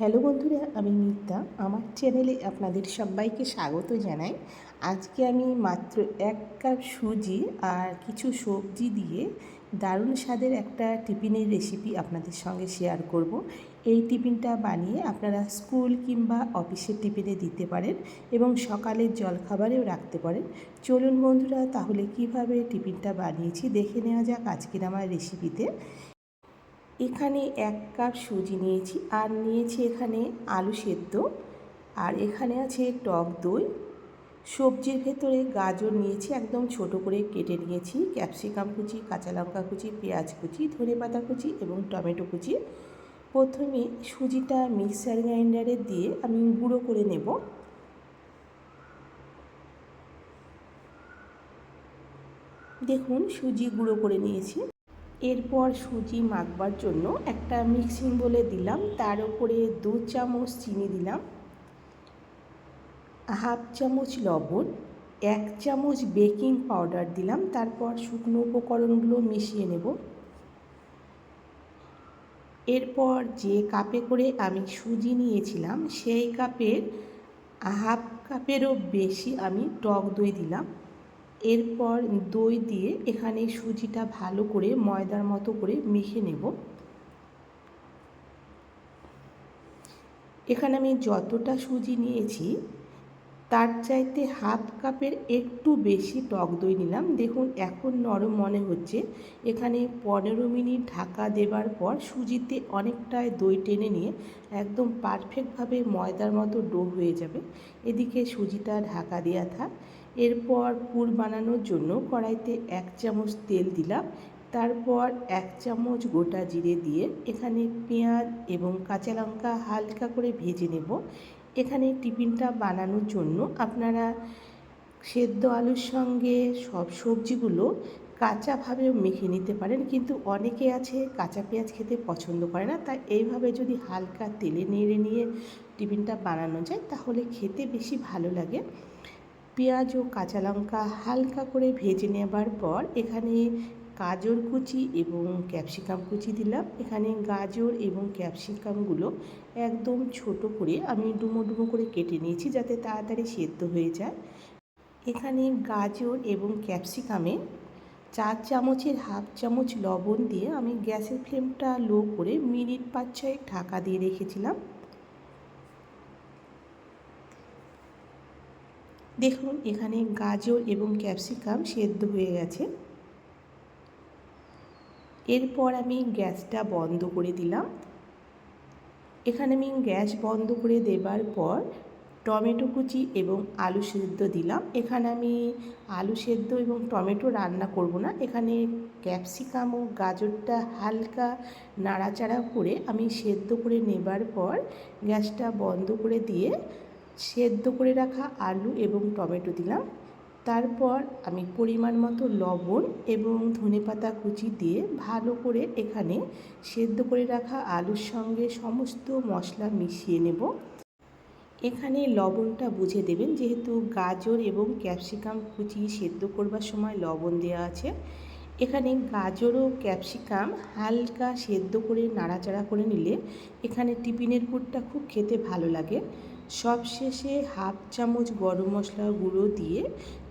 Hello বন্ধুরা, আমি মিতা। আমার চ্যানেলে আপনাদের সবাইকে স্বাগত জানাই। আজকে আমি মাত্র এক কাপ সুজি আর কিছু সবজি দিয়ে দারুণ স্বাদের একটা টিফিনের রেসিপি আপনাদের সঙ্গে শেয়ার করব। এই টিফিনটা বানিয়ে আপনারা স্কুল কিংবা অফিসের টিফিনে দিতে পারেন এবং সকালের জলখাবারেও রাখতে পারেন। চলুন বন্ধুরা, তাহলে কীভাবে টিফিনটা বানিয়েছি দেখে নেওয়া যাক আজকের আমার রেসিপিতে এখানে এক কাপ সুজি নিয়েছি আর নিয়েছি এখানে আলু সেদ্ধ। আর এখানে আছে টক দই। সবজির ভেতরে গাজর নিয়েছি, একদম ছোট করে কেটে নিয়েছি। ক্যাপসিকাম কুচি, কাঁচা লঙ্কা কুচি, পেঁয়াজ কুচি, ধনে পাতা কুচি এবং টমেটো কুচি। প্রথমে সুজিটা মিক্সার গ্রাইন্ডারে দিয়ে আমি গুঁড়ো করে নেব। দেখুন, সুজি গুঁড়ো করে নিয়েছি। এরপর সুজি মাখবার জন্য একটা মিক্সিং বলে দিলাম। তার উপরে দু চামচ চিনি দিলাম, হাফ চামচ লবণ, এক চামচ বেকিং পাউডার দিলাম। তারপর শুকনো উপকরণগুলো মিশিয়ে নেব। এরপর যে কাপে করে আমি সুজি নিয়েছিলাম, সেই কাপের হাফ কাপেরও বেশি আমি টক দই দিলাম। এরপর দই দিয়ে এখানে সুজিটা ভালো করে ময়দার মতো করে মেখে নেব। এখানে আমি যতটা সুজি নিয়েছি তার চাইতে হাফ কাপের একটু বেশি টক দই নিলাম। দেখুন, এখন নরম মনে হচ্ছে। এখানে পনেরো মিনিট ঢাকা দেবার পর সুজিতে অনেকটাই দই টেনে নিয়ে একদম পারফেক্টভাবে ময়দার মতো ডো হয়ে যাবে। এদিকে সুজিটা ঢাকা দেওয়া থাক। এরপর পুর বানানোর জন্য কড়াইতে এক চামচ তেল দিলাম। তারপর এক চামচ গোটা জিরে দিয়ে এখানে পেঁয়াজ এবং কাঁচা লঙ্কা হালকা করে ভেজে নেব। এখানে টিফিনটা বানানোর জন্য আপনারা সেদ্ধ আলুর সঙ্গে সব সবজিগুলো কাঁচাভাবেও মেখে নিতে পারেন। কিন্তু অনেকে আছে কাঁচা পেঁয়াজ খেতে পছন্দ করে না। তাই এইভাবে যদি হালকা তেলে নেড়ে নিয়ে টিফিনটা বানানো যায়, তাহলে খেতে বেশি ভালো লাগে। পেঁয়াজ ও কাঁচা লঙ্কা হালকা করে ভেজে নেবার পর এখানে গাজর কুচি এবং ক্যাপসিকাম কুচি দিলাম। এখানে গাজর এবং ক্যাপসিকামগুলো একদম ছোট করে আমি ডুমো ডুমো করে কেটে নিয়েছি যাতে তাড়াতাড়ি সেদ্ধ হয়ে যায়। এখানে গাজর এবং ক্যাপসিকামে চার চামচের হাফ চামচ লবণ দিয়ে আমি গ্যাসের ফ্লেমটা লো করে মিনিট পাঁচ ছয়েক ঢাকা দিয়ে রেখেছিলাম। দেখুন, এখানে গাজর এবং ক্যাপসিকাম সেদ্ধ হয়ে গেছে। এরপর আমি গ্যাসটা বন্ধ করে দিলাম। এখানে আমি গ্যাস বন্ধ করে দেবার পর টমেটো কুচি এবং আলু সেদ্ধ দিলাম। এখানে আমি আলু সেদ্ধ এবং টমেটো রান্না করব না। এখানে ক্যাপসিকাম ও গাজরটা হালকা নাড়াচাড়া করে আমি সেদ্ধ করে নেবার পর গ্যাসটা বন্ধ করে দিয়ে সেদ্ধ করে রাখা আলু এবং টমেটো দিলাম। তারপর আমি পরিমাণ মতো লবণ এবং ধনেপাতা কুচি দিয়ে ভালো করে এখানে সেদ্ধ করে রাখা আলুর সঙ্গে সমস্ত মশলা মিশিয়ে নেব। এখানে লবণটা বুঝে দেবেন, যেহেতু গাজর এবং ক্যাপসিকাম কুচি সেদ্ধ করবার সময় লবণ দেওয়া আছে। এখানে গাজর ও ক্যাপসিকাম হালকা সেদ্ধ করে নাড়াচাড়া করে নিলে এখানে টিফিনের পুরটা খুব খেতে ভালো লাগে। সবশেষে হাফ চামচ গরম মশলা গুঁড়ো দিয়ে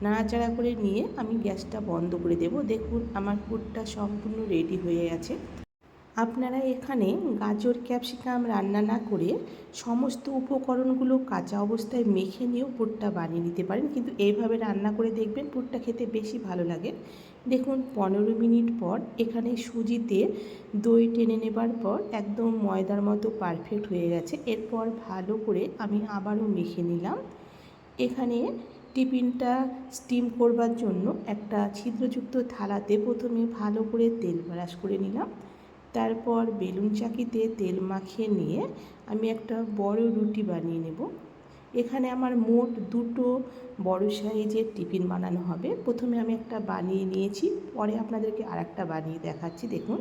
নাড়াচাড়া করে নিয়ে আমি গ্যাসটা বন্ধ করে দেব। দেখুন, আমার পুরটা সম্পূর্ণ রেডি হয়ে গেছে। আপনারা এখানে গাজর, ক্যাপসিকাম রান্না না করে সমস্ত উপকরণগুলো কাঁচা অবস্থায় মেখে নিয়েও পুরটা বানিয়ে নিতে পারেন। কিন্তু এইভাবে রান্না করে দেখবেন পুরটা খেতে বেশি ভালো লাগে। দেখুন, পনেরো মিনিট পর এখানে সুজিতে দই টেনে নেবার পর একদম ময়দার মতো পারফেক্ট হয়ে গেছে। এরপর ভালো করে আমি আবারও মেখে নিলাম। এখানে টিফিনটা স্টিম করবার জন্য একটা ছিদ্রযুক্ত থালাতে প্রথমে ভালো করে তেল ব্রাশ করে নিলাম। তারপর বেলুন চাকিতে তেল মাখিয়ে নিয়ে আমি একটা বড় রুটি বানিয়ে নেব। এখানে আমার মোট দুটো বড় সাইজের টিফিন বানানো হবে। প্রথমে আমি একটা বানিয়ে নিয়েছি, পরে আপনাদেরকে আর একটা বানিয়ে দেখাচ্ছি, দেখুন।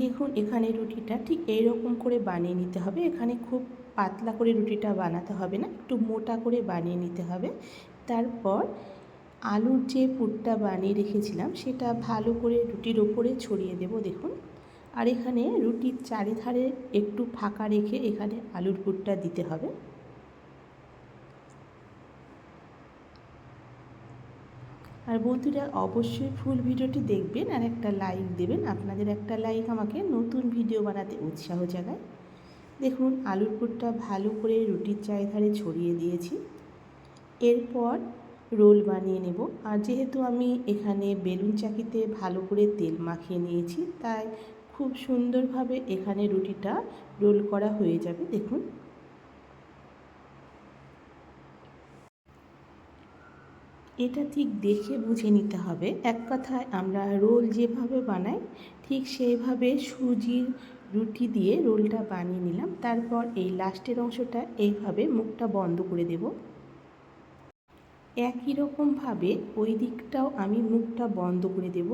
দেখুন, এখানে রুটিটা ঠিক এইরকম করে বানিয়ে নিতে হবে। এখানে খুব পাতলা করে রুটিটা বানাতে হবে না, একটু মোটা করে বানিয়ে নিতে হবে। তারপর আলুর যে পুরটা বানিয়ে রেখেছিলাম, সেটা ভালো করে রুটির ওপরে ছড়িয়ে দেব, দেখুন। আর এখানে রুটির চারিধারে একটু ফাঁকা রেখে এখানে আলুর পুরটা দিতে হবে। আর বন্ধুরা অবশ্যই ফুল ভিডিওটি দেখবেন আর একটা লাইক দেবেন। আপনাদের একটা লাইক আমাকে নতুন ভিডিও বানাতে উৎসাহ জাগায়। দেখুন, আলুর পুরটা ভালো করে রুটির চারিধারে ছড়িয়ে দিয়েছি। এরপর রোল বানিয়ে নেব। আর যেহেতু আমি এখানে বেলুন চাকিতে ভালো করে তেল মাখিয়ে নিয়েছি, তাই খুব সুন্দরভাবে এখানে রুটিটা রোল করা হয়ে যাবে, দেখুন। এটা ঠিক দেখে বুঝে নিতে হবে। এক কথায় আমরা রোল যেভাবে বানাই, ঠিক সেইভাবে সুজির রুটি দিয়ে রোলটা বানিয়ে নিলাম। তারপর এই লাস্টের অংশটা এইভাবে মুখটা বন্ধ করে দেব। একই রকমভাবে ওই দিকটাও আমি মুখটা বন্ধ করে দেব।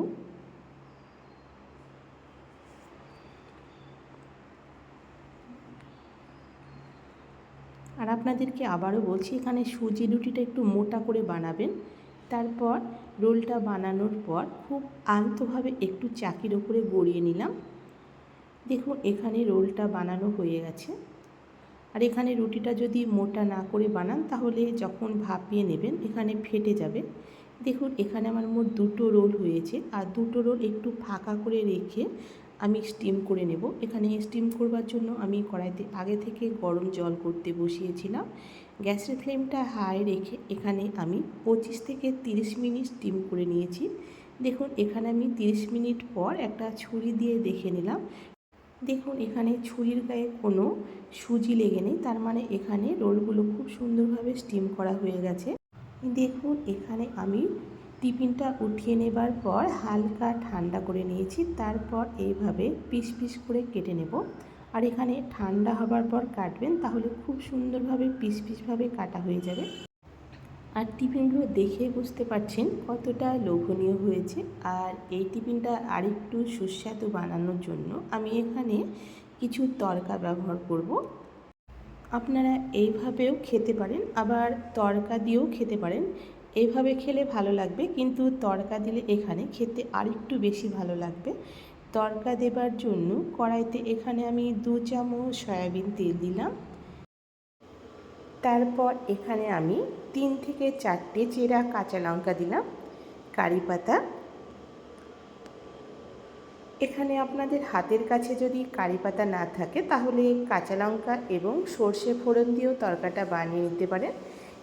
আর আপনাদেরকে আবারও বলছি, এখানে সুজি রুটিটা একটু মোটা করে বানাবেন। তারপর রোলটা বানানোর পর খুব আলতোভাবে একটু চাকির ওপরে গড়িয়ে নিলাম। দেখুন, এখানে রোলটা বানানো হয়ে গেছে। আর এখানে রুটিটা যদি মোটা না করে বানান, তাহলে যখন ভাপিয়ে নেবেন, এখানে ফেটে যাবে। দেখুন, এখানে আমার মোট দুটো রোল হয়েছে। আর দুটো রোল একটু ফাঁকা করে রেখে আমি স্টিম করে নেব। এখানে স্টিম করবার জন্য আমি কড়াইতে আগে থেকে গরম জল করতে বসিয়েছিলাম। গ্যাসের ফ্লেমটা হাই রেখে এখানে আমি পঁচিশ থেকে তিরিশ মিনিট স্টিম করে নিয়েছি। দেখুন, এখানে আমি তিরিশ মিনিট পর একটা ছুরি দিয়ে দেখে নিলাম। দেখুন, এখানে ছুরির গায়ে কোনো সুজি লেগে নেই। তার মানে এখানে রোলগুলো খুব সুন্দরভাবে স্টিম করা হয়ে গেছে। দেখুন, এখানে আমি টিফিনটা উঠিয়ে নেবার পর হালকা ঠান্ডা করে নিয়েছি, তারপর এইভাবে পিস পিস করে কেটে নেব। আর এখানে ঠান্ডা হবার পর কাটবেন, তাহলে খুব সুন্দরভাবে পিস পিসভাবে কাটা হয়ে যাবে। আর টিফিনগুলো দেখে বুঝতে পারছেন কতটা লোভনীয় হয়েছে। আর এই টিফিনটা আরেকটু সুস্বাদু বানানোর জন্য আমি এখানে কিছু তরকা ব্যবহার করব। আপনারা এইভাবেও খেতে পারেন, আবার তরকা দিয়েও খেতে পারেন। এইভাবে খেলে ভালো লাগবে, কিন্তু তরকা দিলে এখানে খেতে আরেকটু বেশি ভালো লাগবে। তরকা দেবার জন্য কড়াইতে এখানে আমি দু চামচ সয়াবিন তেল দিলাম। তারপর এখানে আমি তিন থেকে চারটে চেরা কাঁচা লঙ্কা দিলাম, কারি পাতা। এখানে আপনাদের হাতের কাছে যদি কারি পাতা না থাকে, তাহলে কাঁচা লঙ্কা এবং সর্ষে ফোড়ন দিয়েও তরকাটা বানিয়ে নিতে পারেন।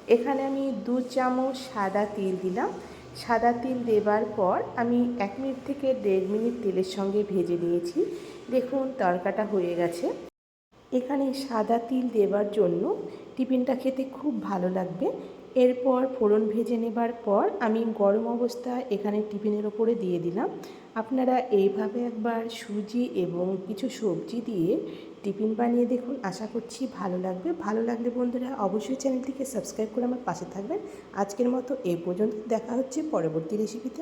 এখানে আমি দু চামচ সাদা তিল দিলাম। সাদা তিল দেবার পর আমি এক মিনিট থেকে দেড় মিনিট তেলের সঙ্গে ভেজে নিয়েছি। দেখুন, তরকাটা হয়ে গেছে। এখানে সাদা তিল দেবার জন্য টিফিনটা খেতে খুব ভালো লাগবে। এরপর ফোড়ন ভেজে নেবার পর আমি গরম অবস্থায় এখানে টিফিনের ওপরে দিয়ে দিলাম। আপনারা এইভাবে একবার সুজি এবং কিছু সবজি দিয়ে টিফিন বানিয়ে দেখুন। আশা করছি ভালো লাগবে। ভালো লাগলে বন্ধুরা অবশ্যই চ্যানেলটিকে সাবস্ক্রাইব করে আমার পাশে থাকবেন। আজকের মতো এ পর্যন্ত দেখা হচ্ছে পরবর্তী রেসিপিতে